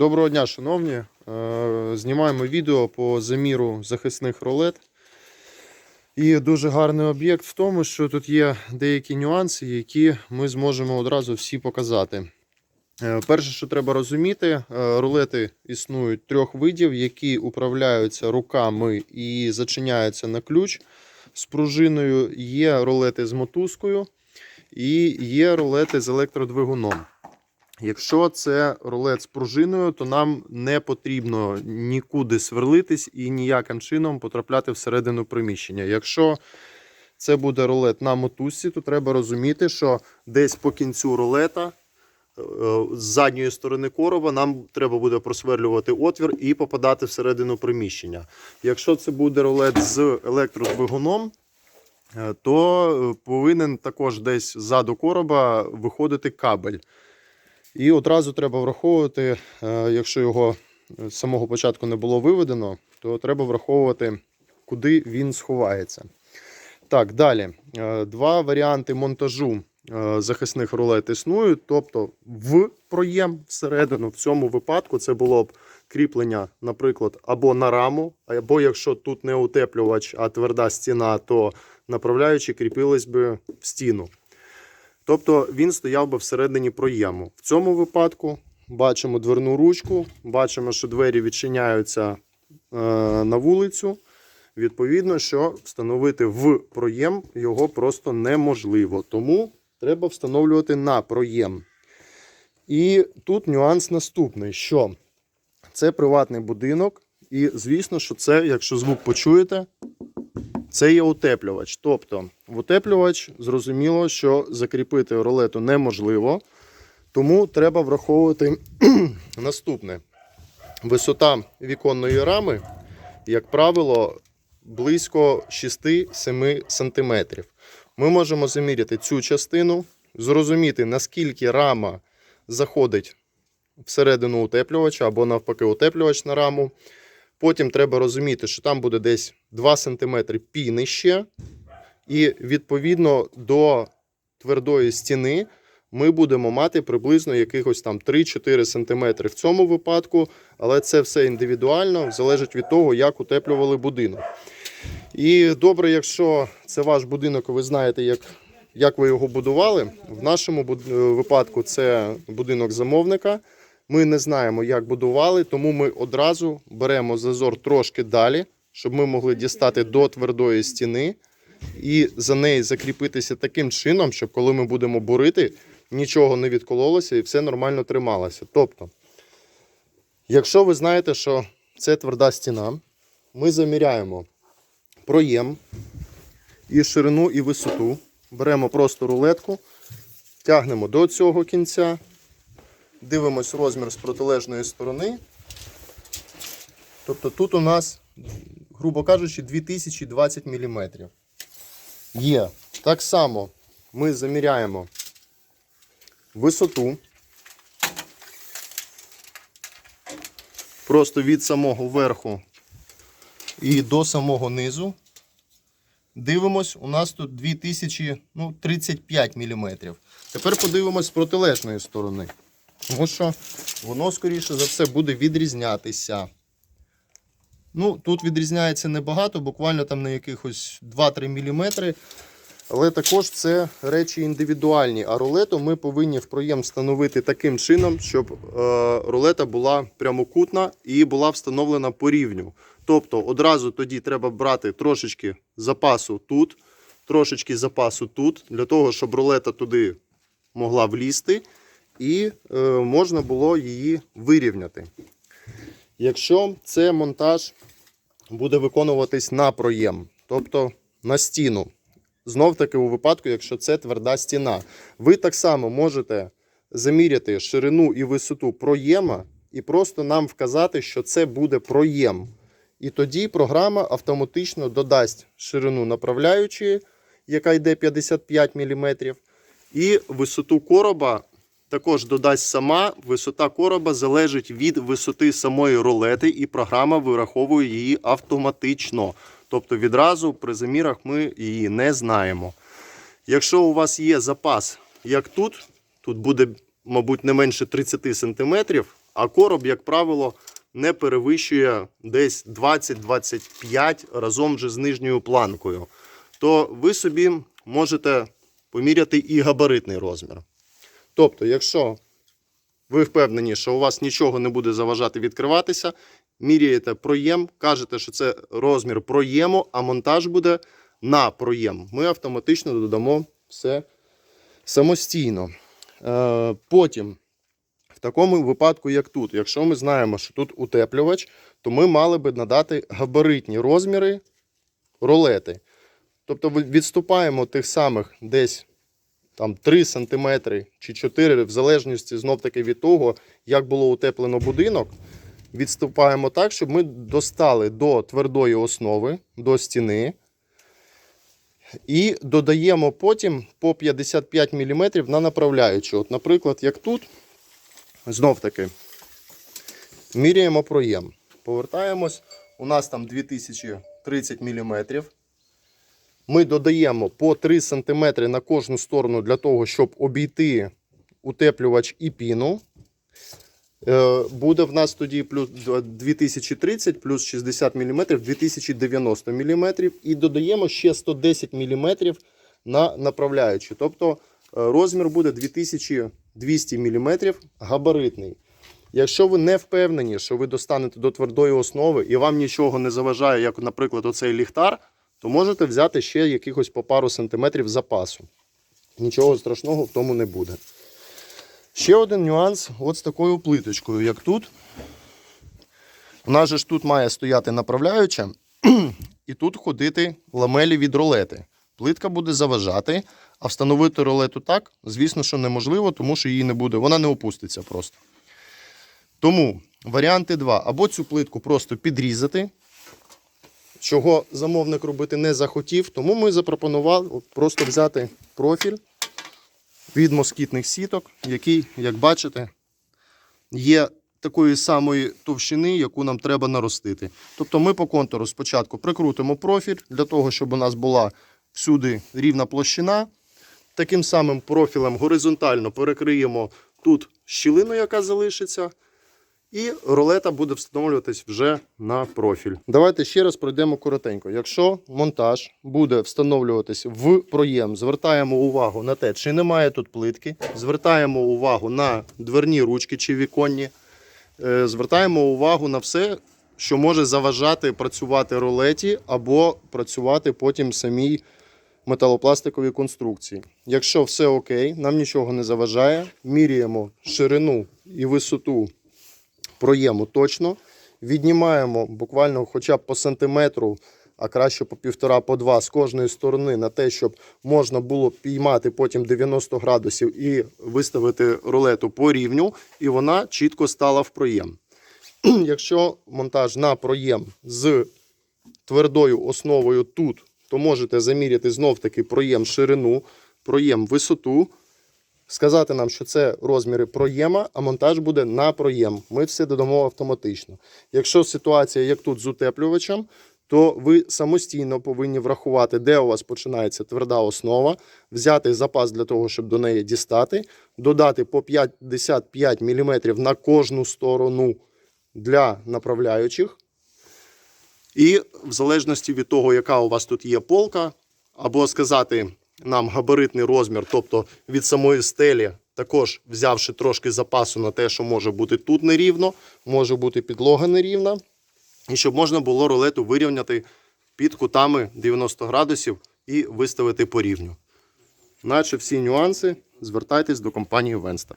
Доброго дня, шановні. Е, Знімаємо відео по заміру захисних рулет. І дуже гарний об'єкт в тому, що тут є деякі нюанси, які ми зможемо одразу всі показати. Е, Перше, що треба розуміти, е, рулети існують трьох видів, які управляються руками і зачиняються на ключ з пружиною. Є рулети з мотузкою і є рулети з електродвигуном. Якщо це рулет з пружиною, то нам не потрібно нікуди сверлитись і ніяким чином потрапляти всередину приміщення. Якщо це буде рулет на мотузці, то треба розуміти, що десь по кінцю рулета е, з задньої сторони короба нам треба буде просверлювати отвір і попадати всередину приміщення. Якщо це буде рулет з електродвигуном, е, то е, повинен також десь ззаду короба виходити кабель. І одразу треба враховувати, е, якщо його з самого початку не було виведено, то треба враховувати, куди він сховається. Так, далі. Е, Два варіанти монтажу е, захисних рулет існують. Тобто в проєм всередину, в цьому випадку це було б кріплення, наприклад, або на раму, або якщо тут не утеплювач, а тверда стіна, то направляючи кріпились би в стіну. Тобто він стояв би всередині проєму. В цьому випадку бачимо дверну ручку, бачимо, що двері відчиняються е, на вулицю. Відповідно, що встановити в проєм його просто неможливо. Тому треба встановлювати на проєм. І тут нюанс наступний: що це приватний будинок, і звісно, що це, якщо звук почуєте, це є утеплювач. Тобто, в утеплювач зрозуміло, що закріпити рулету неможливо. Тому треба враховувати наступне: висота віконної рами, як правило, близько 6-7 см. Ми можемо заміряти цю частину, зрозуміти, наскільки рама заходить всередину утеплювача або навпаки утеплювач на раму. Потім треба розуміти, що там буде десь 2 см піни ще. І відповідно до твердої стіни ми будемо мати приблизно якихось там 3-4 см в цьому випадку, але це все індивідуально, залежить від того, як утеплювали будинок. І добре, якщо це ваш будинок, ви знаєте, як, як ви його будували. В нашому е, випадку це будинок замовника. Ми не знаємо, як будували, тому ми одразу беремо зазор трошки далі, щоб ми могли дістати до твердої стіни і за неї закріпитися таким чином, щоб коли ми будемо бурити, нічого не відкололося і все нормально трималося. Тобто, якщо ви знаєте, що це тверда стіна, ми заміряємо проєм і ширину, і висоту. Беремо просто рулетку, тягнемо до цього кінця, дивимось розмір з протилежної сторони. Тобто тут у нас, грубо кажучи, 2020 мм. Є. Так само ми заміряємо висоту. Просто від самого верху і до самого низу. Дивимось, у нас тут 2035 мм. Тепер подивимось з протилежної сторони. Тому що воно, скоріше за все, буде відрізнятися. Ну, тут відрізняється небагато, буквально там на якихось 2-3 мм. Але також це речі індивідуальні. А рулету ми повинні в проєм встановити таким чином, щоб е, рулета була прямокутна і була встановлена по рівню. Тобто одразу тоді треба брати трошечки запасу тут, трошечки запасу тут, для того, щоб рулета туди могла влізти і е, можна було її вирівняти. Якщо це монтаж буде виконуватись на проєм, тобто на стіну. Знов таки у випадку, якщо це тверда стіна, ви так само можете заміряти ширину і висоту проєма і просто нам вказати, що це буде проєм. І тоді програма автоматично додасть ширину направляючої, яка йде 55 мм, і висоту короба також додасть сама. Висота короба залежить від висоти самої рулети, і програма вираховує її автоматично. Тобто відразу при замірах ми її не знаємо. Якщо у вас є запас, як тут, тут буде, мабуть, не менше 30 см, А короб, як правило, не перевищує десь 20-25 разом вже з нижньою планкою. То ви собі можете поміряти і габаритний розмір. Тобто, якщо ви впевнені, що у вас нічого не буде заважати відкриватися, міряєте проєм, кажете, що це розмір проєму, а монтаж буде на проєм. Ми автоматично додамо все самостійно. Е, потім, в такому випадку, як тут, якщо ми знаємо, що тут утеплювач, то ми мали би надати габаритні розміри ролети. Тобто відступаємо тих самих десь там 3 см чи 4 в залежності знов таки від того, як було утеплено будинок. Відступаємо так, щоб ми достали до твердої основи, до стіни. І додаємо потім по 55 мм на направляючу. От, наприклад, як тут, знов таки, міряємо проєм. Повертаємось. У нас там 2030 мм. Ми додаємо по 3 см на кожну сторону для того, щоб обійти утеплювач і піну. Е, Буде в нас тоді плюс 2030 плюс 60 мм, 2090 мм. І додаємо ще 110 мм на направляючу. Тобто е, розмір буде 2200 мм габаритний. Якщо ви не впевнені, що ви достанете до твердої основи і вам нічого не заважає, як, наприклад, оцей ліхтар, то можете взяти ще якихось по пару сантиметрів запасу. Нічого страшного в тому не буде. Ще один нюанс от з такою плиточкою, як тут. Же ж тут має стояти направляюча, і тут ходити ламелі від ролети. Плитка буде заважати, а встановити ролету так, звісно, що неможливо, тому що її не буде, вона не опуститься просто. Тому варіанти два. Або цю плитку просто підрізати, чого замовник робити не захотів, тому ми запропонували просто взяти профіль від москітних сіток, який, як бачите, є такої самої товщини, яку нам треба наростити. Тобто ми по контуру спочатку прикрутимо профіль для того, щоб у нас була всюди рівна площина. Таким самим профілем горизонтально перекриємо тут щілину, яка залишиться. І рулета буде встановлюватись вже на профіль. Давайте ще раз пройдемо коротенько. Якщо монтаж буде встановлюватись в проєм, звертаємо увагу на те, чи немає тут плитки, звертаємо увагу на дверні ручки чи віконні, Е, звертаємо увагу на все, що може заважати працювати рулеті або працювати потім самій металопластиковій конструкції. Якщо все окей, нам нічого не заважає, міряємо ширину і висоту проєму точно. Віднімаємо буквально хоча б по сантиметру, а краще по півтора, по два з кожної сторони на те, щоб можна було піймати потім 90 градусів і виставити рулету по рівню, і вона чітко стала в проєм. Якщо монтаж на проєм з твердою основою тут, то можете заміряти знов таки проєм ширину, проєм висоту, сказати нам, що це розміри проєма, а монтаж буде на проєм. Ми все додамо автоматично. Якщо ситуація як тут з утеплювачем, то ви самостійно повинні врахувати, де у вас починається тверда основа, взяти запас для того, щоб до неї дістати, додати по 55 мм на кожну сторону для направляючих. І в залежності від того, яка у вас тут є полка, або сказати нам габаритний розмір, тобто від самої стелі, також взявши трошки запасу на те, що може бути тут нерівно, може бути підлога нерівна, і щоб можна було рулету вирівняти під кутами 90 градусів і виставити по рівню. Наче всі нюанси звертайтесь до компанії Венстер.